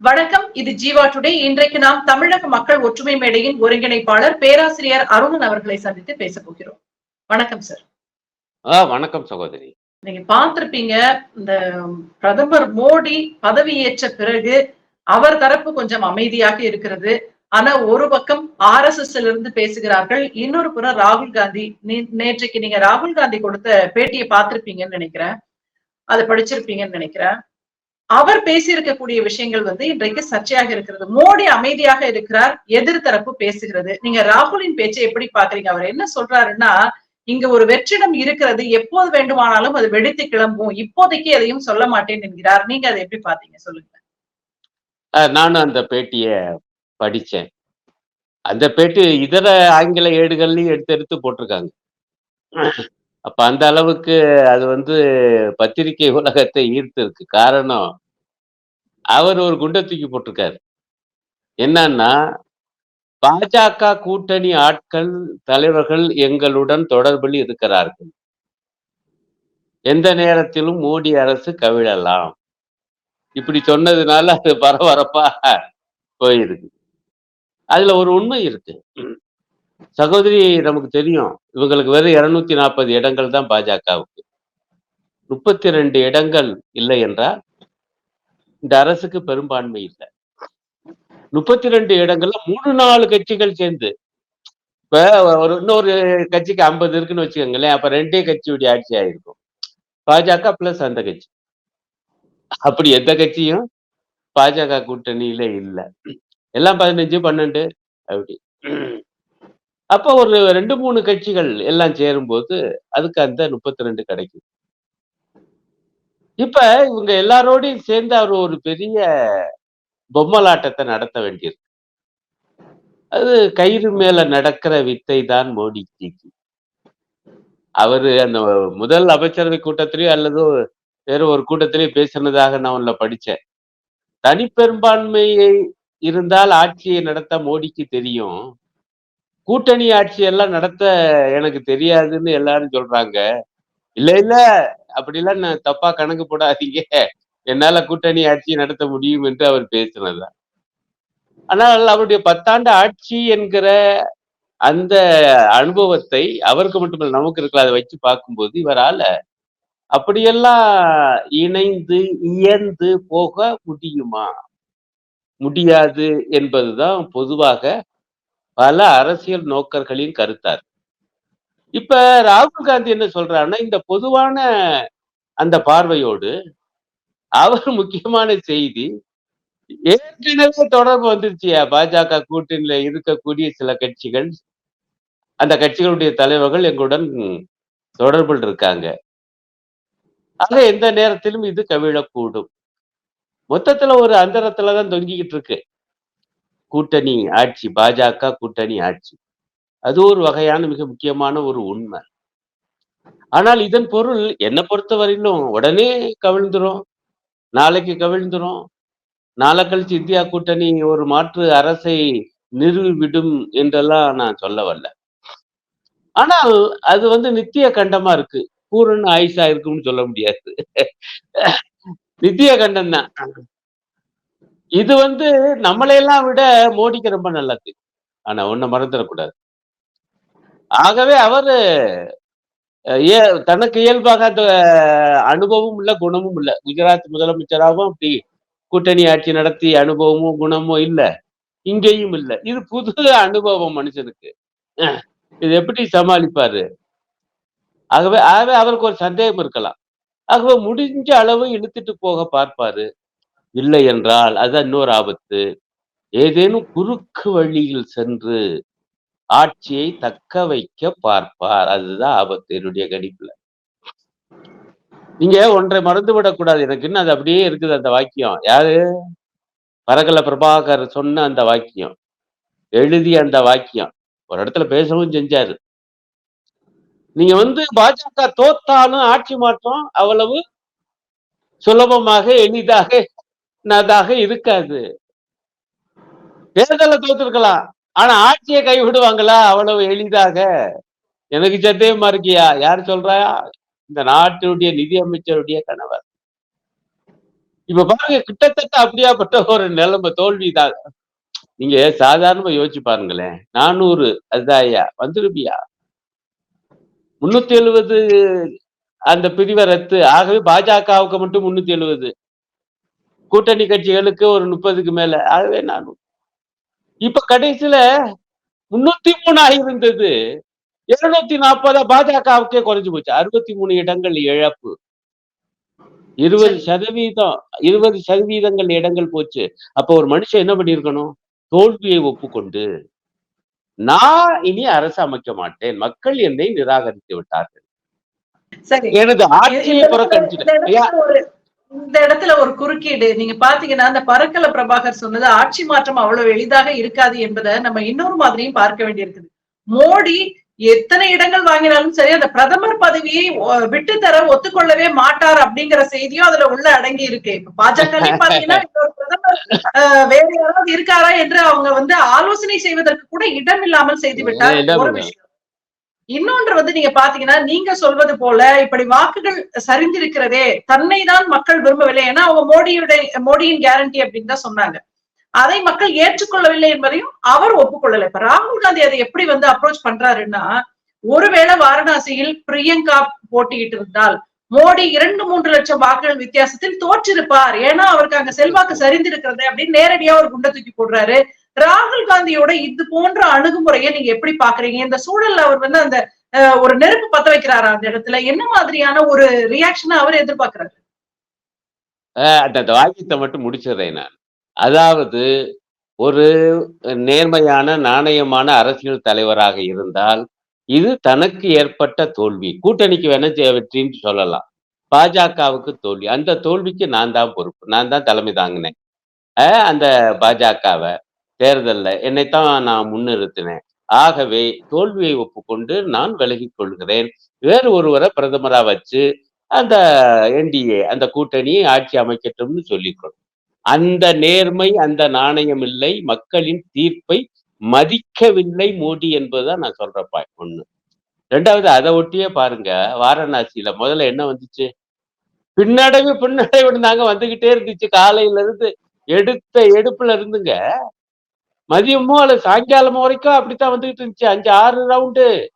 வணக்கம் இது ஜீவா டுடே. இன்றைக்கு நாம் தமிழக மக்கள் ஒற்றுமை மேடையின் ஒருங்கிணைப்பாளர் பேராசிரியர் அருணன் அவர்களை சந்தித்து பேச போகிறோம். வணக்கம் சார். வணக்கம் சகோதரி. நீங்க பார்த்திருப்பீங்க இந்த பிரதமர் மோடி பதவியேற்ற பிறகு அவர் தரப்பு கொஞ்சம் அமைதியாக இருக்கிறது. ஆனா ஒரு பக்கம் ஆர் எஸ் எஸ் இருந்து பேசுகிறார்கள். இன்னொரு புறம் ராகுல் காந்தி. நேற்றைக்கு நீங்க ராகுல் காந்தி கொடுத்த பேட்டியை பார்த்திருப்பீங்கன்னு நினைக்கிறேன். அதை படிச்சிருப்பீங்கன்னு நினைக்கிறேன். அவர் பேசியிருக்கக்கூடிய விஷயங்கள் வந்து இன்றைக்கு சர்ச்சையாக இருக்கிறது. மோடி அமைதியாக இருக்கிறார் எதிர்த்தரப்பு பேசுகிறது. நீங்க ராகுலின் பேச்சை எப்படி பாக்குறீங்க அவர் என்ன சொல்றாருன்னா இங்க ஒரு வெற்றிடம் இருக்கிறது எப்போது வேண்டுமானாலும் அது வெடித்து கிளம்பும் இப்போதைக்கு எதையும் சொல்ல மாட்டேன் என்கிறார். நீங்க அதை எப்படி பாத்தீங்க சொல்லுங்க. நானும் அந்த பேட்டிய படிச்சேன். அந்த பேட்டி இதர ஆங்கில ஏடுகள்லயும் எடுத்து எடுத்து போட்டிருக்காங்க. அப்ப அந்த அளவுக்கு அது வந்து பத்திரிகை உலகத்தை ஈர்த்திருக்கு. காரணம் அவர் ஒரு குண்டை தூக்கி போட்டிருக்காரு. என்னன்னா பாஜக கூட்டணி ஆட்கள் தலைவர்கள் எங்களுடன் தொடர்பில் இருக்கிறார்கள். எந்த நேரத்திலும் மோடி அரசு கவிழலாம். இப்படி சொன்னதுனால அது பரபரப்பா போயிருக்கு. அதுல ஒரு உண்மை இருக்கு. சகோதரி நமக்கு தெரியும். இவங்களுக்கு வெறும் இருநூத்தி நாற்பது இடங்கள் தான் பாஜகவுக்கு. முப்பத்தி ரெண்டு இடங்கள் இல்லை என்றால் இந்த அரசுக்கு பெரும்பான்மை இல்லை. முப்பத்தி ரெண்டு இடங்கள்ல மூணு நாலு கட்சிகள் சேர்ந்து இப்ப ஒரு இன்னொரு கட்சிக்கு ஐம்பது இருக்குன்னு வச்சுக்கோங்களேன் அப்ப ரெண்டே கட்சியுடைய ஆட்சி ஆயிருக்கும். பாஜக பிளஸ் அந்த கட்சி. அப்படி எந்த கட்சியும் பாஜக கூட்டணியில இல்ல. எல்லாம் பதினஞ்சு பன்னெண்டு அப்படி. அப்போ ஒரு ரெண்டு மூணு கட்சிகள் எல்லாம் சேரும்போது அதுக்கு அந்த முப்பத்தி ரெண்டு கிடைக்கும். இப்ப இவங்க எல்லாரோடையும் சேர்ந்து அவர் ஒரு பெரிய பொம்மலாட்டத்தை நடத்த வேண்டியிருக்கு. அது கயிறு மேல நடக்கிற வித்தை தான் மோடிஜிக்கு. அவரு அந்த முதல் அமைச்சரவை கூட்டத்திலேயோ அல்லது வேற ஒரு கூட்டத்திலேயே பேசினதாக நான் உள்ள படிச்சேன். தனிப்பெரும்பான்மையை இருந்தால் ஆட்சியை நடத்த மோடிக்கு தெரியும். கூட்டணி ஆட்சி எல்லாம் நடத்த எனக்கு தெரியாதுன்னு எல்லாரும் சொல்றாங்க. இல்ல இல்ல அப்படிலாம் நான் தப்பா கணக்கு போடாதீங்க. என்னால கூட்டணி ஆட்சி நடத்த முடியும் என்று அவர் பேசினதுதான் ஆனால் அவருடைய பத்தாண்டு ஆட்சி என்கிற அந்த அனுபவத்தை அவருக்கு மட்டுமல்ல நமக்கு இருக்கல அதை வச்சு பார்க்கும்போது இவரால அப்படியெல்லாம் இணைந்து இயந்து போக முடியுமா? முடியாது என்பதுதான் பொதுவாக பல அரசியல் நோக்கர்களின் கருத்தார். இப்ப ராகுல் காந்தி என்ன சொல்றாருன்னா இந்த பொதுவான அந்த பார்வையோடு அவர் முக்கியமான செய்தி ஏற்கனவே தொடர்பு வந்துருச்சியா பாஜக கூட்டணியில இருக்கக்கூடிய சில கட்சிகள் அந்த கட்சிகளுடைய தலைவர்கள் எங்களுடன் தொடர்பில் இருக்காங்க. ஆக எந்த நேரத்திலும் இது கவிழக்கூடும். மொத்தத்துல ஒரு அந்தரத்துலதான் தொங்கிக்கிட்டு இருக்கு. கூட்டணி ஆட்சி பாஜக கூட்டணி ஆட்சி. அது ஒரு வகையான மிக முக்கியமான ஒரு உண்மை. ஆனால் இதன் பொருள் என்னை பொறுத்தவரையிலும் உடனே கவிழ்ந்துரும். நாளைக்கு கவிழ்ந்துரும். நாளை கழிச்சு இந்தியா கூட்டணி ஒரு மாற்று அரசை நிறுவிவிடும் என்றெல்லாம் நான் சொல்ல வரல ஆனால் அது வந்து நித்திய கண்டமா இருக்கு. பூரண ஆயுசா இருக்கும்னு சொல்ல முடியாது. நித்திய கண்டம் தான் இது வந்து நம்மளையெல்லாம் விட மோடிக்கு ரொம்ப நல்லது. ஆனா ஒண்ணு மறந்துடக்கூடாது. ஆகவே அவரு ஏ- தனக்கு இயல்பாக அந்த அனுபவமும் இல்ல குணமும் இல்ல. குஜராத் முதலமைச்சராகவும் அப்படி கூட்டணி ஆட்சி நடத்தி அனுபவமும் குணமும் இல்ல. இங்கேயும் இல்ல. இது புது அனுபவம் மனுஷனுக்கு. இது எப்படி சமாளிப்பாரு? ஆகவே ஆகவே அவருக்கு ஒரு சந்தேகம் இருக்கலாம். ஆகவே முடிஞ்ச அளவு இழுத்துட்டு போக பார்ப்பாரு. இல்லை என்றால் அது இன்னொரு ஆபத்து. ஏதேனும் குறுக்கு வழியில் சென்று ஆட்சியை தக்க வைக்க பார்ப்பார். அதுதான் ஆபத்து என்னுடைய கணிப்புல. நீங்க ஒன்றை மறந்து விடக்கூடாது எனக்கு அது அப்படியே இருக்குது அந்த வாக்கியம். யாரு? பரகல பிரபாகர் சொன்ன அந்த வாக்கியம். எழுதிய அந்த வாக்கியம். ஒரு இடத்துல பேசவும் செஞ்சாரு. நீங்க வந்து பாஜக தோத்தாலும் ஆட்சி மாற்றம் அவ்வளவு சுலபமாக எளிதாக நதாக இருக்காது. தேர்தலை தோத்துருக்கலாம். ஆனா ஆட்சியை கைவிடுவாங்களா? அவ்வளவு எளிதாக. எனக்கு சந்தேகமா இருக்கியா? யார் சொல்றா? இந்த நாட்டினுடைய நிதி அமைச்சருடைய கணவர். இப்ப பாருங்க கிட்டத்தட்ட அப்படியாப்பட்ட ஒரு நிலைமை தோல்விதான். நீங்க சாதாரணமா யோசிச்சு பாருங்களேன். நானூறு அதுதான் ஐயா வந்துருப்பியா? முன்னூத்தி எழுபது அந்த பிரிவை ரத்து ஆகவே பாஜகவுக்கு மட்டும் முன்னூத்தி எழுபது கூட்டணி கட்சிகளுக்கு ஒரு முப்பதுக்கு மேல. ஆகவே நானூறு. இப்ப கடைசியில முன்னூத்தி மூணு ஆகியிருந்தது இருநூத்தி நாற்பதா பாஜகவுக்கே குறைஞ்சு போச்சு. அறுபத்தி மூணு இடங்கள் இழப்பு. இருபது சதவீதம் இருபது சதவீதங்கள் இடங்கள் போச்சு. அப்ப ஒரு மனுஷன் என்ன பண்ணிருக்கணும் தோல்வியை ஒப்புக்கொண்டு நான் இனி அரசு அமைக்க மாட்டேன். மக்கள் என்னை நிராகரித்து விட்டார்கள். சரி. எனது ஆட்சியை புறக்கணிச்சிட்டேன். இந்த இடத்துல ஒரு குறுக்கீடு. நீங்க பாத்தீங்கன்னா அந்த பரக்கல பிரபாகர் சொன்னது ஆட்சி மாற்றம் அவ்வளவு எளிதாக இருக்காது என்பதை நம்ம இன்னொரு மாதிரியும் பார்க்க வேண்டியிருக்குது. மோடி எத்தனை இடங்கள் வாங்கினாலும் சரி அந்த பிரதமர் பதவியை விட்டு தர ஒத்துக்கொள்ளவே மாட்டார் அப்படிங்கிற செய்தியும் அதுல உள்ள அடங்கி இருக்கு. இப்ப பாஜக பாத்தீங்கன்னா பிரதமர் வேற யாராவது இருக்காரா என்று அவங்க வந்து ஆலோசனை செய்வதற்கு கூட இடம் இல்லாமல் செய்து விட்டார். ஒரு. விஷயம். இன்னொன்று வந்து நீங்க பாத்தீங்கன்னா நீங்க சொல்வது போல இப்படி வாக்குகள் சரிந்திருக்கிறதே தன்னை தான் மக்கள் விரும்பவில்லை ஏன்னா அவங்க மோடியுடைய மோடியின் கேரண்டி அப்படின்னு தான் சொன்னாங்க. அதை மக்கள் ஏற்றுக்கொள்ளவில்லை என்பதையும் அவர் ஒப்புக்கொள்ளலை. இப்ப ராகுல் காந்தி அதை எப்படி வந்து அப்ரோச் பண்றாருன்னா ஒருவேளை வாரணாசியில் பிரியங்கா போட்டியிட்டு இருந்தால் மோடி இரண்டு மூன்று லட்சம் வாக்குகள் வித்தியாசத்தில் தோற்றிருப்பார். ஏன்னா அவருக்கு அங்க செல்வாக்கு சரிந்திருக்கிறது அப்படின்னு நேரடியா ஒரு குண்டை தூக்கி போடுறாரு. ராகுல் காந்தியோட இது போன்ற அணுகுமுறையை நீங்க எப்படி பாக்குறீங்க? இந்த சூழல்ல அவர் வந்து அந்த ஒரு நெருப்பு பத்த வைக்கிறாரா அந்த இடத்துல? என்ன மாதிரியான ஒரு ரியாக்ஷனை அவர் எதிர்பார்க்கிறாரு? அந்த வாக்கியத்தை மட்டும் முடிச்சிடுறேன் நான். அதாவது ஒரு நேர்மையான நாணயமான அரசியல் தலைவராக இருந்தால் இது தனக்கு ஏற்பட்ட தோல்வி. கூட்டணிக்கு வேணா வெற்றின்னு சொல்லலாம். பாஜகவுக்கு தோல்வி. அந்த தோல்விக்கு நான் தான் பொறுப்பு. நான் தான் தலைமை தாங்கினேன். அந்த பாஜகவை. தேர்தல்ல. என்னைத்தான் நான் முன்னிறுத்தினேன். ஆகவே தோல்வியை ஒப்புக்கொண்டு நான் விலகிக் கொள்கிறேன். வேறு ஒருவரை பிரதமரா வச்சு அந்த என்டிஏ அந்த கூட்டணியை ஆட்சி அமைக்கட்டும்னு சொல்லிக்கணும் அந்த நேர்மை அந்த நாணயம் இல்லை. மக்களின் தீர்ப்பை மதிக்கவில்லை மோடி என்பதுதான் நான் சொல்ற பாய் ஒண்ணு. ரெண்டாவது அதை ஒட்டியே பாருங்க. வாரணாசியில முதல்ல என்ன வந்துச்சு? பின்னடைவு பின்னடைவு நாங்க வந்துகிட்டே இருந்துச்சு. காலையில இருந்து எடுத்த எடுப்புல இருந்துங்க. மதியமோ அல்லது சாயங்காலமோ வரைக்கும் அப்படித்தான் வந்துகிட்டு இருந்துச்சு. அஞ்சு ஆறு ரவுண்டு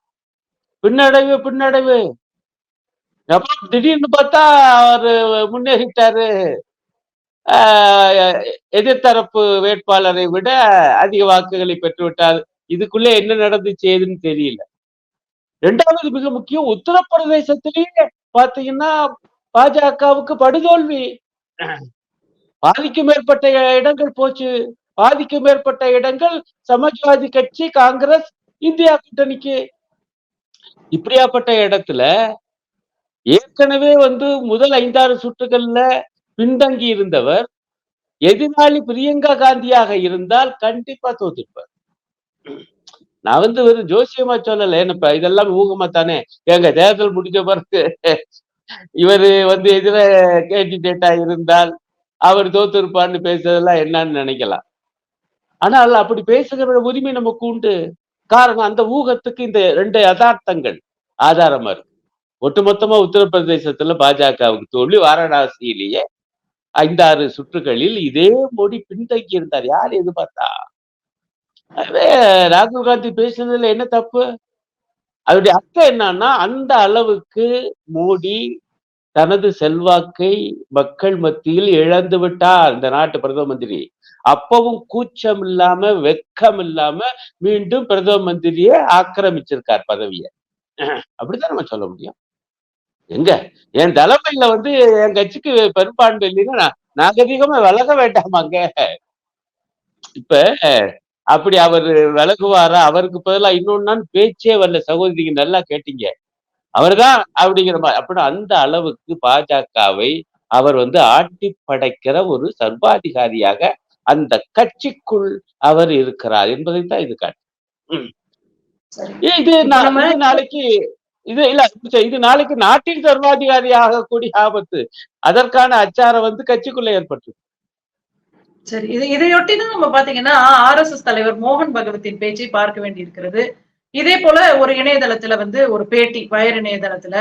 பின்னடைவு பின்னடைவு. அப்புறம் திடீர்னு பார்த்தா அவரு முன்னேறிட்டாரு. ஆஹ் எதிர்த்தரப்பு வேட்பாளரை விட அதிக வாக்குகளை பெற்றுவிட்டார். இதுக்குள்ளே என்ன நடந்துச்சு ஏதுன்னு தெரியல. ரெண்டாவது மிக முக்கியம் உத்தரப்பிரதேசத்திலேயே பாத்தீங்கன்னா பாஜகவுக்கு படுதோல்வி. பாதிக்கும் மேற்பட்ட இடங்கள் போச்சு. பாதிக்கும் மேற்பட்ட இடங்கள் சமாஜ்வாதி கட்சி காங்கிரஸ் இந்தியா கூட்டணிக்கு. இப்படியாப்பட்ட இடத்துல ஏற்கனவே வந்து முதல் ஐந்தாறு சுற்றுகள்ல பின்தங்கி இருந்தவர் எதிராளி பிரியங்கா காந்தியாக இருந்தால் கண்டிப்பா தோத்துருப்பார் நான் வந்து வெறும் ஜோசியமா சொல்லல. என்னப்பா இதெல்லாம் ஊகமா தானே எங்க தேர்தல் முடிஞ்ச பிறகு இவரு வந்து எதிர கேண்டிடேட்டா இருந்தால் அவர் தோத்திருப்பார்னு பேசுறதெல்லாம் என்னன்னு நினைக்கலாம். ஆனால் அப்படி பேசுகிற உரிமை நமக்கு உண்டு. காரணம் அந்த ஊகத்துக்கு இந்த ரெண்டு யதார்த்தங்கள் ஆதாரமா இருக்கு. ஒட்டுமொத்தமா உத்தரப்பிரதேசத்துல பாஜகவுக்கு தோல்வி வாரணாசியிலேயே ஐந்தாறு சுற்றுகளில் இதே மோடி பின்தங்கி இருந்தார். யார் எதிர்பார்த்தா ராகுல் காந்தி பேசுனதுல என்ன தப்பு? அதோடைய அர்த்தம் என்னன்னா அந்த அளவுக்கு மோடி தனது செல்வாக்கை மக்கள் மத்தியில் இழந்து விட்டார். இந்த நாட்டு பிரதம மந்திரி. அப்பவும் கூச்சம் இல்லாம வெக்கம் இல்லாம மீண்டும் பிரதம மந்திரியை ஆக்கிரமிச்சிருக்கார் பதவியை. அப்படித்தான் நம்ம சொல்ல முடியும். எங்க? என் தலைமையில வந்து என் கட்சிக்கு பெரும்பான்மை இல்லைன்னா நாகரிகமா விலக வேண்டாமாங்க இப்ப அப்படி அவர் விலகுவாரா? அவருக்கு பதிலா இன்னொன்னு பேச்சே வரல சகோதரிக்கு நல்லா கேட்டீங்க. அவர்தான் அப்படிங்கிற மாதிரி அப்படின்னா அந்த அளவுக்கு பாஜகவை அவர் வந்து ஆட்டி படைக்கிற ஒரு சர்வாதிகாரியாக அந்த கட்சிக்குள் அவர் இருக்கிறார் என்பதை தான் இது காட்டு. இது நாளைக்கு இது இல்ல இது நாளைக்கு நாட்டின் சர்வாதிகாரி ஆகக்கூடிய ஆபத்து. அதற்கான அச்சாரம் வந்து கட்சிக்குள்ள ஏற்பட்டு சரி இது இதையொட்டி தான் நம்ம பாத்தீங்கன்னா ஆர் எஸ் எஸ் தலைவர் மோகன் பகவத்தின் பேச்சை பார்க்க வேண்டியிருக்கிறது. இதே போல ஒரு இணையதளத்துல வந்து ஒரு பேட்டி வயர் இணையதளத்துல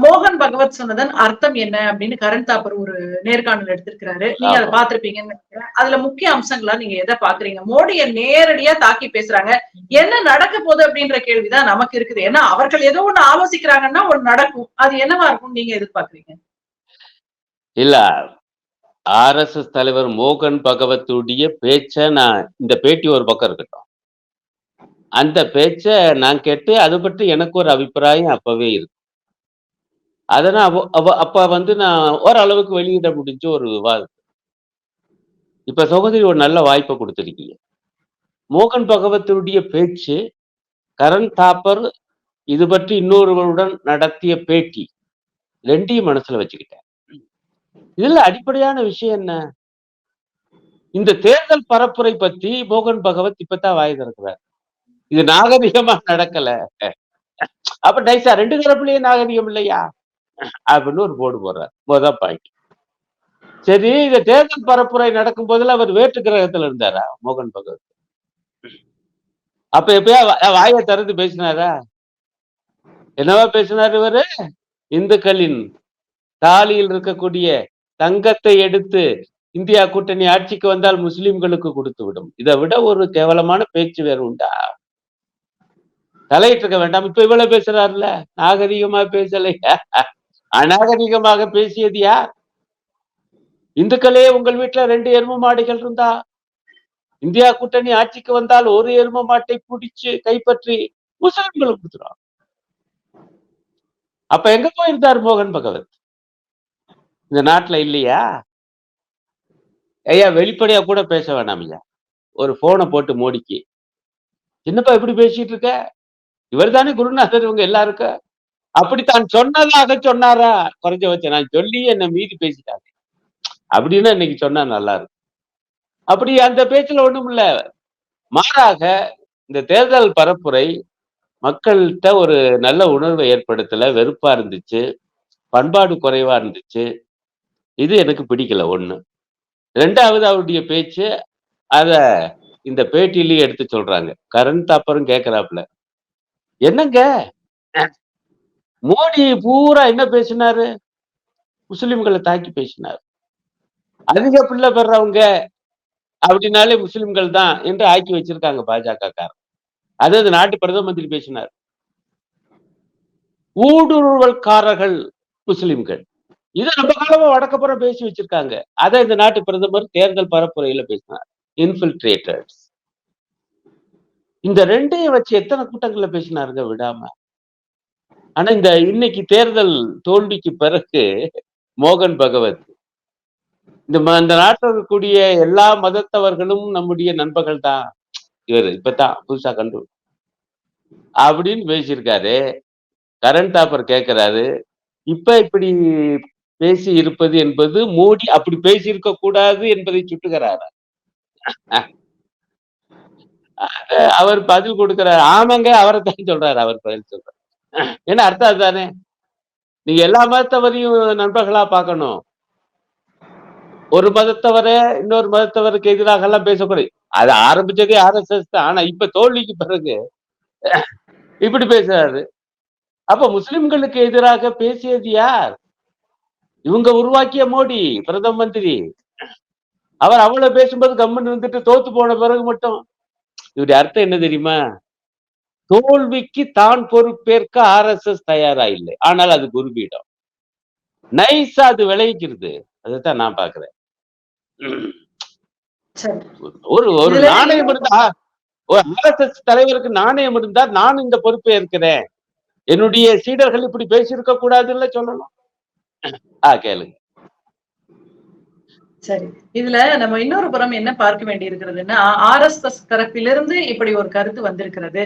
மோகன் பகவத் சொன்னதன் அர்த்தம் என்ன அப்படின்னு கரண் தாப்பர் ஒரு நேர்காணல் எடுத்திருக்கிறாரு. நீங்க அதை ஆமா. பார்த்திருப்பீங்கன்னு நினைக்கிறேன். அதுல முக்கிய அம்சங்களா நீங்க எதை பாக்குறீங்க மோடியை நேரடியா தாக்கி பேசுறாங்க. என்ன நடக்க போகுது அப்படின்ற கேள்விதான் நமக்கு இருக்குது. ஏன்னா அவர்கள் ஏதோ ஒண்ணு ஆலோசிக்கிறாங்கன்னா ஒண்ணு நடக்கும். அது என்னவா இருக்கும் நீங்க எதிர்பார்க்கறீங்க? இல்ல. ஆர்எஸ்எஸ் தலைவர் மோகன் பகவத்துடைய பேச்ச நான் இந்த பேட்டி ஒரு பக்கம் இருக்கட்டும். அந்த பேச்ச நான் கேட்டு அது பற்றி எனக்கு ஒரு அபிப்பிராயம் அப்பவே இருக்கு. அதனால் நான் அவ- அவ- அப்ப வந்து நான் ஓரளவுக்கு வெளியிட முடிஞ்ச ஒரு விவாதம். இப்ப சகோதரி ஒரு நல்ல வாய்ப்பை கொடுத்திருக்கீங்க. மோகன் பகவத்துடைய பேச்சு கரண் தாப்பர் இது பற்றி இன்னொருவருடன் நடத்திய பேட்டி ரெண்டையும் மனசுல வச்சுக்கிட்டேன். இதுல அடிப்படையான விஷயம் என்ன? இந்த தேர்தல் பரப்புரை பத்தி மோகன் பகவத் இப்பதான் வாய் திறக்கிறார். இது நாகரிகமா நடக்கல. அப்ப நைசா ரெண்டு தரப்புலயே நாகரிகம் இல்லையா? அப்படின்னு ஒரு போர்டு போடுறார். முத பாயிண்ட் சரி இந்த தேர்தல் பரப்புரை நடக்கும் போதுல அவர் வேற்று கிரகத்துல இருந்தாரா? மோகன் பகவத். அப்ப எப்பயா வா- வாயை திறந்து பேசினாரா? என்னவா பேசினார் இவரு? இந்துக்களின் தாலியில் இருக்கக்கூடிய தங்கத்தை எடுத்து இந்தியா கூட்டணி ஆட்சிக்கு வந்தால் முஸ்லிம்களுக்கு கொடுத்து விடும். இதை விட ஒரு கேவலமான பேச்சு வேறு உண்டா? தலையிட்டு இருக்க வேண்டாம். இப்ப இவ்வளவு பேசுறாருல. நாகரிகமா பேசலையா? அநாகரிகமாக பேசியது யார்? இந்துக்களே உங்கள் வீட்டுல ரெண்டு எரும மாடுகள் இருந்தா? இந்தியா கூட்டணி ஆட்சிக்கு வந்தால் ஒரு எரும மாட்டை பிடிச்சு கைப்பற்றி முஸ்லிம்களுக்கு கொடுத்துருவாங்க அப்ப எங்க போயிருந்தார் மோகன் பகவத்? இந்த நாட்டுல இல்லையா? ஐயா வெளிப்படையா கூட பேச வேணாம் ஐயா. ஒரு போனை போட்டு மோடிக்கு. என்னப்பா இப்படி பேசிட்டு இருக்க? இவர் தானே குருநாதர் இவங்க எல்லாருக்கும்? அப்படித்தான் சொன்னதாக சொன்னாரா? குறைஞ்ச வச்ச நான் சொல்லி என்னை மீறி பேசிட்டாங்க அப்படின்னு இன்னைக்கு சொன்னா நல்லா இருக்கும். அப்படி அந்த பேச்சுல ஒண்ணும் இல்ல. மாறாக இந்த தேர்தல் பரப்புரை மக்கள்கிட்ட ஒரு நல்ல உணர்வை ஏற்படுத்தல வெறுப்பா இருந்துச்சு பண்பாடு குறைவா இருந்துச்சு. இது எனக்கு பிடிக்கல ஒண்ணு. ரெண்டாவது அவருடைய பேச்சு அத இந்த பேட்டியிலேயே எடுத்து சொல்றாங்க. கரண் தாப்பரும் கேக்குறாப்புல. என்னங்க? மோடி பூரா என்ன பேசினாரு? முஸ்லிம்களை தாக்கி பேசினார். அதிக பிள்ளை பெறவங்க அப்படின்னாலே முஸ்லிம்கள் தான் என்று ஆக்கி வச்சிருக்காங்க பாஜக காரன் அது அந்த நாட்டு பிரதம மந்திரி பேசினார். ஊடுருவல்காரர்கள் முஸ்லிம்கள். இதை ரொம்ப காலமா வடக்கப்புறம் பேசி வச்சிருக்காங்க. அதை இந்த நாட்டு பிரதமர் தேர்தல் பரப்புரையில பேசினார். இன்ஃபில்ட்ரேட்டர்ஸ் இந்த ரெண்டையும் வச்சு எத்தனை கூட்டங்கள்ல பேசினாருங்க? விடாம. ஆனா இந்த இன்னைக்கு தேர்தல் தோல்விக்கு பிறகு மோகன் பகவத் இந்த ம- இந்த நாட்டில் இருக்கக்கூடிய எல்லா மதத்தவர்களும் நம்முடைய நண்பர்கள் தான். இவர் இப்பதான் புதுசா கண்டு அப்படின்னு பேசியிருக்காரு. கரண் தாப்பர் கேட்கிறாரு இப்ப இப்படி பேசி இருப்பது என்பது மோடி அப்படி பேசியிருக்க கூடாது என்பதை சுட்டுகிறார்? அவர் பதில் கொடுக்கிறார். ஆமாங்க அவரை தான் சொல்றாரு. அவர் பதில் சொல்றாரு. ஏன்னா அர்த்தம் அதுதானே? நீங்க எல்லா மதத்தவரையும் நண்பர்களா பார்க்கணும். ஒரு மதத்தவரை இன்னொரு மதத்தவருக்கு எதிராக எல்லாம் பேசக்கூடாது. அது ஆரம்பிச்சதே ஆர்எஸ்எஸ் தான். ஆனா இப்ப தோல்விக்கு பிறகு இப்படி பேசுறாரு. அப்ப முஸ்லிம்களுக்கு எதிராக பேசியது யார்? இவங்க உருவாக்கிய மோடி பிரதம மந்திரி. அவர் அவ்வளவு பேசும்போது கம்மன் இருந்துட்டு தோத்து போன பிறகு மட்டும். இவருடைய அர்த்தம் என்ன தெரியுமா? தோல்விக்கு தான் பொறுப்பேற்க ஆர்எஸ்எஸ் தயாரா இல்லை. ஆனால் அது குருபீடம். நைஸா அது விளைவிக்கிறது. அதைத்தான் நான் பாக்குறேன் ஒரு ஒரு நாணயம் இருந்தா ஒரு ஆர்எஸ்எஸ் தலைவருக்கு நாணயம் இருந்தா நான் இந்த பொறுப்பை இருக்கிறேன் என்னுடைய சீடர்கள் இப்படி பேசியிருக்க கூடாதுன்னு சொல்லணும். ஆ கேளுங்க சரி. இதுல நம்ம இன்னொரு புறம் என்ன பார்க்க வேண்டி இருக்கிறதுன்னா ஆர் எஸ் எஸ் தரப்பிலிருந்து இப்படி ஒரு கருத்து வந்திருக்கிறது.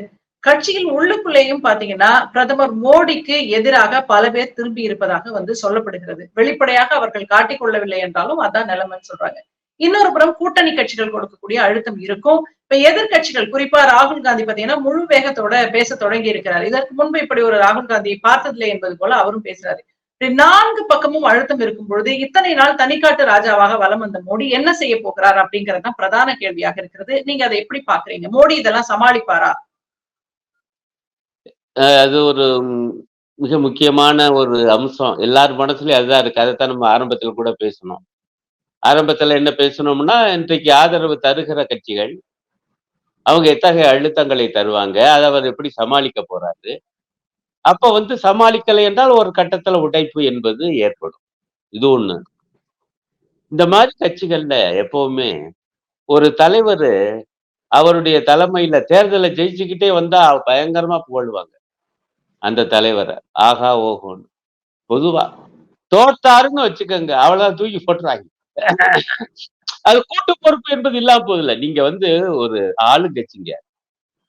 கட்சியில் உள்ளுக்குள்ளேயும் பாத்தீங்கன்னா பிரதமர் மோடிக்கு எதிராக பல பேர் திரும்பி இருப்பதாக வந்து சொல்லப்படுகிறது. வெளிப்படையாக அவர்கள் காட்டிக் கொள்ளவில்லை என்றாலும் அதான் நிலைமைன்னு சொல்றாங்க. இன்னொரு புறம் கூட்டணி கட்சிகள் கொடுக்கக்கூடிய அழுத்தம் இருக்கும். இப்ப எதிர்க்கட்சிகள் குறிப்பா ராகுல் காந்தி பாத்தீங்கன்னா முழு வேகத்தோட பேச தொடங்கி இருக்கிறார். இதற்கு முன்பு இப்படி ஒரு ராகுல் காந்தியை பார்த்ததில்லை என்பது போல அவரும் பேசுறாரு. இப்படி நான்கு பக்கமும் அழுத்தம் இருக்கும் பொழுது இத்தனை நாள் தனிக்காட்டு ராஜாவாக வலம் வந்த மோடி என்ன செய்ய போகிறார் அப்படிங்கறதுதான் பிரதான கேள்வியாக இருக்கிறது. நீங்க அதை எப்படி பாக்குறீங்க மோடி இதெல்லாம் சமாளிப்பாரா? அது ஒரு மிக முக்கியமான ஒரு அம்சம். எல்லார் மனசுலயும் அதுதான் இருக்கு. அதைத்தான் நம்ம ஆரம்பத்துல கூட பேசணும். ஆரம்பத்துல என்ன பேசணும்னா இன்றைக்கு ஆதரவு தருகிற கட்சிகள் அவங்க எத்தகைய அழுத்தங்களை தருவாங்க? அதை அவர் எப்படி சமாளிக்க போறாரு? அப்ப வந்து சமாளிக்கலை என்றால் ஒரு கட்டத்துல உடைப்பு என்பது ஏற்படும். இது ஒண்ணு. இந்த மாதிரி கட்சிகள்ல எப்பவுமே ஒரு தலைவர் அவருடைய தலைமையில தேர்தலை ஜெயிச்சுக்கிட்டே வந்தா பயங்கரமா புகழ்வாங்க. அந்த தலைவரை. ஆகா ஓஹோன்னு. பொதுவா தோத்தாருன்னு வச்சுக்கோங்க அவ்வளவுதான் தூக்கி போட்டுறாங்க. அது கூட்டு பொறுப்பு என்பது இல்லாம போதில்ல நீங்க வந்து ஒரு ஆளுங்கட்சிங்க.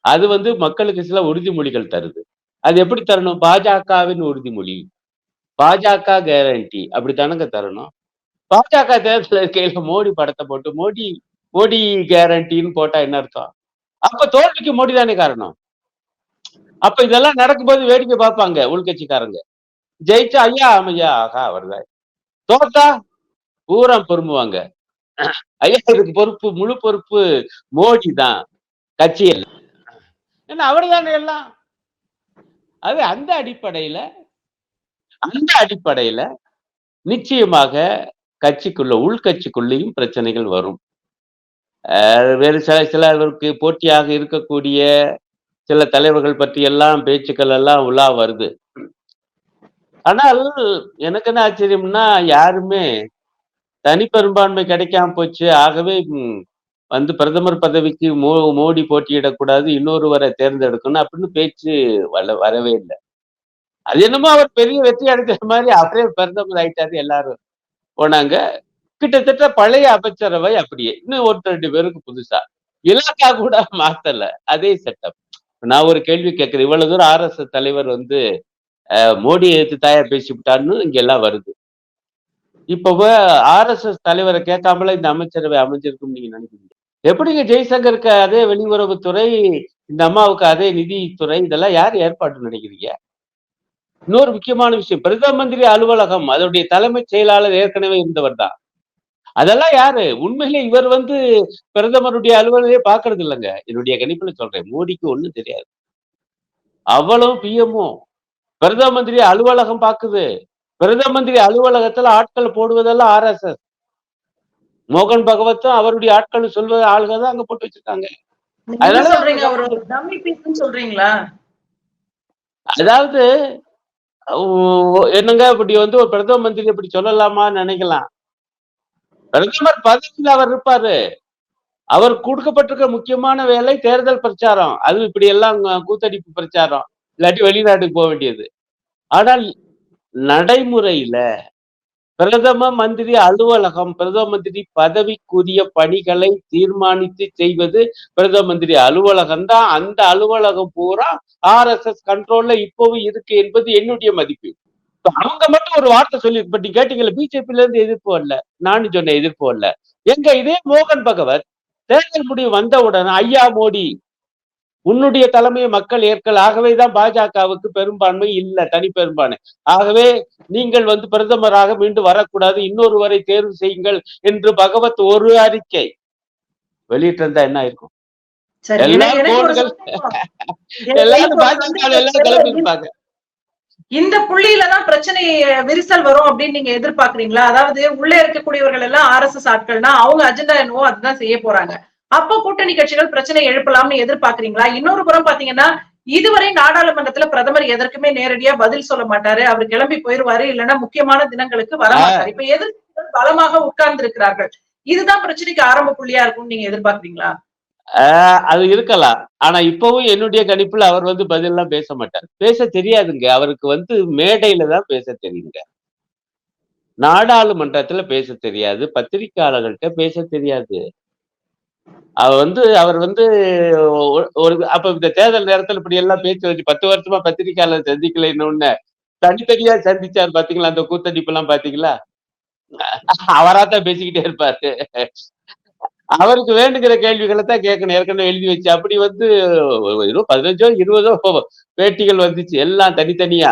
அது வந்து மக்களுக்கு சில உறுதிமொழிகள் தருது. அது எப்படி தரணும்? பாஜகவின் உறுதிமொழி. பாஜக கேரண்டி அப்படித்தானங்க தரணும்? பாஜக தேர்தல் இருக்கையில மோடி படத்தை போட்டு மோடி மோடி கேரண்டின்னு போட்டா என்ன அர்த்தம்? அப்ப தோல்விக்கு மோடி தானே காரணம்? அப்ப இதெல்லாம் நடக்கும்போது வேடிக்கை பார்ப்பாங்க உள்கட்சிக்காரங்க ஜெயிச்சா ஐயா அமையா ஆகா வருதா? தோத்தா பூரா பொறுமுவாங்க ஐயா இதுக்கு பொறுப்பு முழு பொறுப்பு மோடி தான் கட்சி இல்ல ஏன்னா அவர் தானே எல்லாம்? அது அந்த அடிப்படையில அந்த அடிப்படையில நிச்சயமாக கட்சிக்குள்ள உள்கட்சிக்குள்ளேயும் பிரச்சனைகள் வரும். அஹ் வேறு சில சிலருக்கு போட்டியாக இருக்கக்கூடிய சில தலைவர்கள் பற்றி எல்லாம் பேச்சுக்கள் எல்லாம் உலா வருது. ஆனால் எனக்கு என்ன ஆச்சரியம்னா யாருமே தனி பெரும்பான்மை கிடைக்காம போச்சு. ஆகவே வந்து பிரதமர் பதவிக்கு மோ மோடி போட்டியிடக்கூடாது இன்னொருவரை தேர்ந்தெடுக்கணும் அப்படின்னு பேச்சு வர வரவே இல்லை. அது என்னமோ அவர் பெரிய வெற்றி அடைஞ்ச மாதிரி அவரே பிரதமர் ஆயிட்டாரு எல்லாரும் போனாங்க. கிட்டத்தட்ட பழைய அமைச்சரவை அப்படியே. இன்னும் ஒருத்தர் ரெண்டு பேருக்கு புதுசா. இலாக்கா கூட மாத்தல. அதே செட்டப் நான் ஒரு கேள்வி கேட்குறேன். இவ்வளவு தூரம் ஆர்எஸ்எஸ் தலைவர் வந்து மோடியை எடுத்து தாயா பேசிவிட்டான்னு இங்க எல்லாம் வருது. இப்போ ஆர்எஸ்எஸ் தலைவரை கேட்காமல இந்த அமைச்சரவை அமைஞ்சிருக்கும் நீங்க நினைக்கிறீங்க? எப்படிங்க ஜெய்சங்கருக்கு அதே வெளியுறவுத்துறை இந்த அம்மாவுக்கு அதே நிதித்துறை இதெல்லாம் யார் ஏற்பாடு நினைக்கிறீங்க? இன்னொரு முக்கியமான விஷயம் பிரதம மந்திரி அலுவலகம் அதனுடைய தலைமைச் செயலாளர் ஏற்கனவே இருந்தவர் தான். அதெல்லாம் யாரு? உண்மையிலே இவர் வந்து பிரதமருடைய அலுவலகே பாக்குறது இல்லைங்க. என்னுடைய கணிப்புல சொல்றேன். மோடிக்கு ஒண்ணும் தெரியாது. அவ்வளவு பிஎம்ஓ பிரதம மந்திரி அலுவலகம் பாக்குது பிரதம மந்திரி அலுவலகத்துல ஆட்கள் போடுவதெல்லாம் ஆர்எஸ்எஸ் மோகன் பகவத்தும் அவருடைய ஆட்கள் சொல்வது ஆளுங்க தான் அங்க போட்டு வச்சிருக்காங்க. அதனால சொல்றீங்களா? அதாவது என்னங்க இப்படி வந்து ஒரு பிரதம மந்திரி இப்படி சொல்லலாமான்னு நினைக்கலாம். பிரதமர் பதவியில் அவர் இருப்பாரு. அவர் கொடுக்கப்பட்டிருக்க முக்கியமான வேலை தேர்தல் பிரச்சாரம். அது இப்படி எல்லாம் கூத்தடிப்பு பிரச்சாரம். இல்லாட்டி வெளிநாட்டுக்கு போக வேண்டியது. ஆனால் நடைமுறையில பிரதம மந்திரி அலுவலகம் பிரதம மந்திரி பதவிக்குரிய பணிகளை தீர்மானித்து செய்வது பிரதம மந்திரி அலுவலகம் தான். அந்த அலுவலகம் பூரா ஆர்எஸ்எஸ் கண்ட்ரோல்ல இப்பவும் இருக்கு என்பது என்னுடைய மதிப்பு. அவங்க மட்டும் ஒரு வார்த்தை சொல்லி இப்ப நீங்க கேட்டீங்கல்ல பிஜேபில இருந்து எதிர்ப்பு வரல. நானும் சொன்னேன் எதிர்ப்பு வரல. எங்க இதே மோகன் பகவத் தேர்தல் முடிவு வந்தவுடன் ஐயா மோடி உன்னுடைய தலைமையை மக்கள் ஏற்கல். ஆகவேதான் பாஜகவுக்கு பெரும்பான்மை இல்ல தனி பெரும்பான்மை. ஆகவே நீங்கள் வந்து பிரதமராக மீண்டும் வரக்கூடாது. இன்னொருவரை தேர்வு செய்யுங்கள் என்று பகவத் ஒரு அறிக்கை வெளியிட்டிருந்தா என்ன இருக்கும் சந்தேகம். எல்லாரும் ஒரு பாஜக எல்லாம் சந்தேகம். இந்த புள்ளியில தான் பிரச்சனை விரிசல் வரும் அப்படின்னு நீங்க எதிர்பார்க்கறீங்களா? அதாவது உள்ள இருக்கக்கூடியவர்கள் எல்லாம் ஆர்எஸ்எஸ் ஆட்கள்னா அவங்க அஜெண்டா என்னவோ அதுதான் செய்ய போறாங்க. அப்ப கூட்டணி கட்சிகள் பிரச்சனை எழுப்பலாம்னு எதிர்பார்க்கறீங்களா? இன்னொரு புறம் பாத்தீங்கன்னா இதுவரை நாடாளுமன்றத்துல பிரதமர் எதற்குமே நேரடியா பதில் சொல்ல மாட்டாரு. அவர் கிளம்பி போயிருவாரு இல்லைன்னா முக்கியமான தினங்களுக்கு வர மாட்டாரு. இப்ப எதிர்க்கட்சிகள் பலமாக உட்கார்ந்து இருக்கிறார்கள் இதுதான் பிரச்சனைக்கு ஆரம்ப புள்ளியா இருக்கும்னு நீங்க எதிர்பார்க்கறீங்களா? அது இருக்கலாம். ஆனா இப்பவும் என்னுடைய கணிப்புல அவர் வந்து பதிலெல்லாம் பேச மாட்டார். பேச தெரியாதுங்க. அவருக்கு வந்து மேடையில தான் பேச தெரியுங்க. நாடாளுமன்றத்துல பேச தெரியாது. பத்திரிகையாளர்கள்ட்ட பேச தெரியாது. அவர் வந்து அவர் வந்து ஒரு அப்ப இந்த தேர்தல் நேரத்துல இப்படி எல்லாம் பேச்சு வச்சு பத்து வருஷமா பத்திரிக்கையாளர் சந்திக்கலைன்னு தனித்தனியா சந்திச்சார் பாத்தீங்களா? அந்த கூத்தடிப்பு எல்லாம் பாத்தீங்களா? அவராத்தான் பேசிக்கிட்டே இருப்பாரு. அவருக்கு வேண்டுகிற கேள்விகளை தான் கேட்கணும். ஏற்கனவே எழுதி வச்சு. அப்படி வந்து பதினஞ்சோ இருபதோ பேட்டிகள் வந்துச்சு. எல்லாம் தனித்தனியா.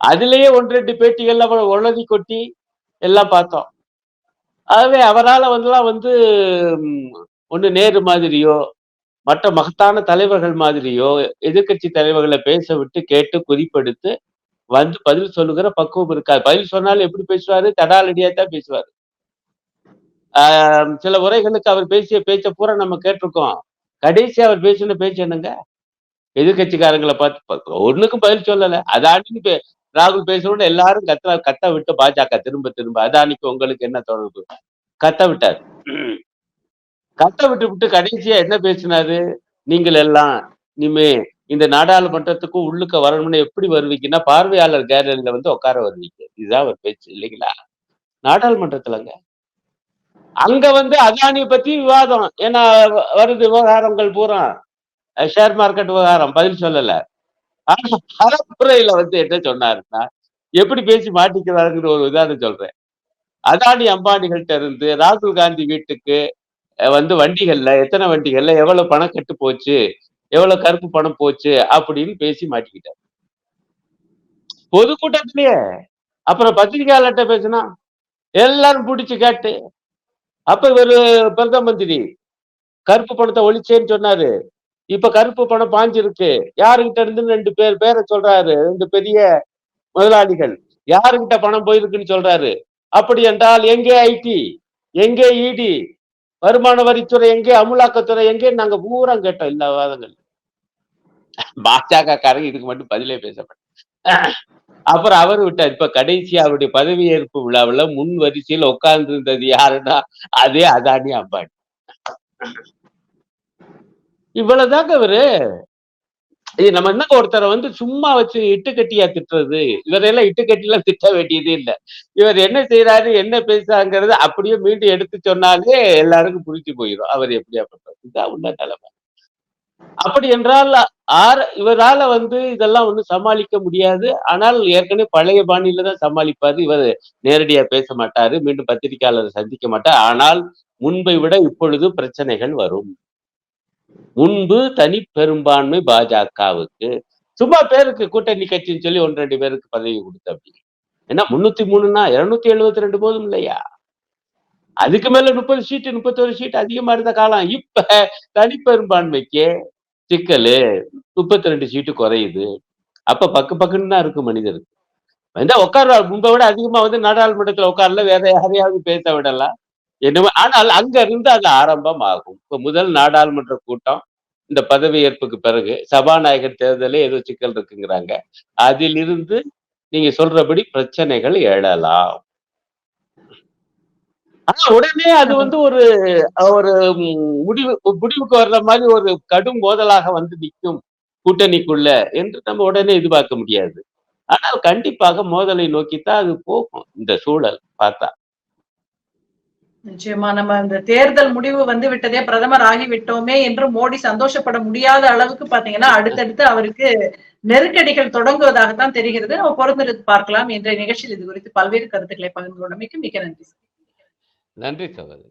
அதுலயே ஒன்று ரெண்டு பேட்டிகள் நம்ம உளறி கொட்டி எல்லாம் பார்த்தோம். ஆகவே அவரால் வந்துலாம் வந்து ஒன்று ஒண்ணு நேரு மாதிரியோ மற்ற மகத்தான தலைவர்கள் மாதிரியோ எதிர்க்கட்சி தலைவர்களை பேச விட்டு கேட்டு குறிப்பெடுத்து வந்து பதில் சொல்லுகிற பக்குவம் இருக்காது. பதில் சொன்னாலும் எப்படி பேசுவாரு? தடாலடியா தான் பேசுவாரு. சில உரைகளுக்கு அவர் பேசிய பேச்ச பூரா நம்ம கேட்டிருக்கோம். கடைசி அவர் பேசின பேச்சு என்னங்க? எதிர்கட்சிக்காரங்களை பார்த்து ஒண்ணுக்கும் பதில் சொல்லல. அதானின்னு பே- ராகுல் பேசணும்னு எல்லாரும் கத்த கத்த விட்டு பாஜக திரும்ப திரும்ப. அதானிக்கு உங்களுக்கு என்ன தொடர்பு? கத்த விட்டார். கத்த விட்டு விட்டு கடைசியா என்ன பேசினாரு? நீங்கள் எல்லாம் இனிமே இந்த நாடாளுமன்றத்துக்கு உள்ளுக்க வரணும்னு எப்படி வருவீங்கன்னா பார்வையாளர் கேலரியில வந்து உட்கார வருவீங்க. இதுதான் ஒரு பேச்சு இல்லைங்களா? நாடாளுமன்றத்துலங்க. அங்க வந்து அதானிய பத்தி விவாதம். ஏன்னா வருது விவகாரங்கள் பூரா. ஷேர் மார்க்கெட் விவகாரம் பதில் சொல்லல. ஆனா பரப்புரையில வந்து என்ன சொன்னாருன்னா எப்படி பேசி மாட்டிக்கிறாருங்கிற ஒரு உதாரணம் சொல்றேன். அதானி அம்பானிகள்ட்ட இருந்து ராகுல் காந்தி வீட்டுக்கு வந்து வண்டிகள்ல எத்தனை வண்டிகள்ல எவ்வளவு பணம் கட்டு போச்சு எவ்வளவு கருப்பு பணம் போச்சு அப்படின்னு பேசி மாட்டிக்கிட்டார். பொதுக்கூட்டத்திலேயே அப்புறம் பத்திரிகையாளர்கிட்ட பேசினா எல்லாரும் பிடிச்சு கேட்டு அப்ப இவர் பிரதம மந்திரி கருப்பு பணத்தை ஒழிச்சேன்னு சொன்னாரு. இப்ப கருப்பு பணம் பாஞ்சிருக்கு. யாருகிட்ட இருந்து ரெண்டு பேர் பேரை சொல்றாரு? ரெண்டு பெரிய முதலாளிகள். யாருகிட்ட பணம் போயிருக்குன்னு சொல்றாரு? அப்படி என்றால் எங்கே ஐடி எங்கே இடி வருமான வரித்துறை எங்கே? அமுலாக்கத்துறை எங்கே நாங்க பூரா கேட்டோம் இல்ல வாதங்கள் பாஜக காரங்க இதுக்கு மட்டும் பதிலே பேசப்பட்ட அப்புறம் அவர் விட்டார். இப்ப கடைசி அவருடைய பதவியேற்பு விழாவுல முன் வரிசையில் உட்கார்ந்து இருந்தது யாருன்னா அதே அதானி அம்பானி. இவ்வளவுதாங்க அவரு இது நம்ம என்ன ஒருத்தரை வந்து சும்மா வச்சு இட்டுக்கட்டியா திட்டுறது? இவரெல்லாம் இட்டுக்கட்டிலாம் திட்ட வேண்டியதே இல்லை. இவர் என்ன செய்யறாரு என்ன பேசுறாங்கிறது அப்படியே மீண்டும் எடுத்து சொன்னாலே எல்லாருக்கும் புரிஞ்சு போயிடும் அவர் எப்படியாப்பட்டவர். இதுதான் உள்ள நிலைமை அப்படி என்றால் ஆர் இவரால வந்து இதெல்லாம் வந்து சமாளிக்க முடியாது. ஆனால் ஏற்கனவே பழைய பாணியில தான் சமாளிப்பாரு. இவர் நேரடியா பேச மாட்டாரு. மீண்டும் பத்திரிகையாளரை சந்திக்க மாட்டார். ஆனால் முன்பை விட இப்பொழுது பிரச்சனைகள் வரும். முன்பு தனி பெரும்பான்மை பாஜகவுக்கு சும்மா பேருக்கு கூட்டணி கட்சின்னு சொல்லி ஒன்று ரெண்டு பேருக்கு பதவி கொடுத்த அப்படி. ஏன்னா முன்னூத்தி மூணுன்னா இருநூத்தி எழுபத்தி ரெண்டு போதும் இல்லையா? அதுக்கு மேல முப்பது சீட்டு முப்பத்தொரு சீட் அதிகமா இருந்த காலம். இப்ப தனிப்பெரும்பான்மைக்கு சிக்கலு முப்பத்தி ரெண்டு சீட்டு குறையுது. அப்ப பக்கு பக்குன்னு தான் இருக்கு மனிதருக்கு. வந்து உட்கார முன்பை விட அதிகமா வந்து நாடாளுமன்றத்துல உட்காரல வேற யாரையாவது பேச விடலாம். என்னவோ ஆனால் அங்க இருந்து அது ஆரம்பம் ஆகும் இப்ப முதல் நாடாளுமன்ற கூட்டம் இந்த பதவியேற்புக்கு பிறகு சபாநாயகர் தேர்தலே ஏதோ சிக்கல் இருக்குங்கிறாங்க. அதிலிருந்து நீங்க சொல்றபடி பிரச்சனைகள் எழலாம். ஆனா உடனே அது வந்து ஒரு ஒரு முடிவு முடிவுக்கு வர்ற மாதிரி ஒரு கடும் மோதலாக வந்து நிற்கும் கூட்டணிக்குள்ள என்று நம்ம உடனே எதிர்பார்க்க முடியாது. ஆனால் கண்டிப்பாக மோதலை நோக்கித்தான் அது போகும் இந்த சூழல் பார்த்தா. நிச்சயமா நம்ம இந்த தேர்தல் முடிவு வந்து விட்டதே பிரதமர் ஆகிவிட்டோமே என்று மோடி சந்தோஷப்பட முடியாத அளவுக்கு பாத்தீங்கன்னா அடுத்தடுத்து அவருக்கு நெருக்கடிகள் தொடங்குவதாகத்தான் தெரிகிறது. நம்ம பொறுத்திருந்து பார்க்கலாம். இன்றைய நிகழ்ச்சியில் இது குறித்து பல்வேறு கருத்துக்களை பகிர்ந்து கொண்டமைக்கு மிக நன்றி. நன்றி சகோதரி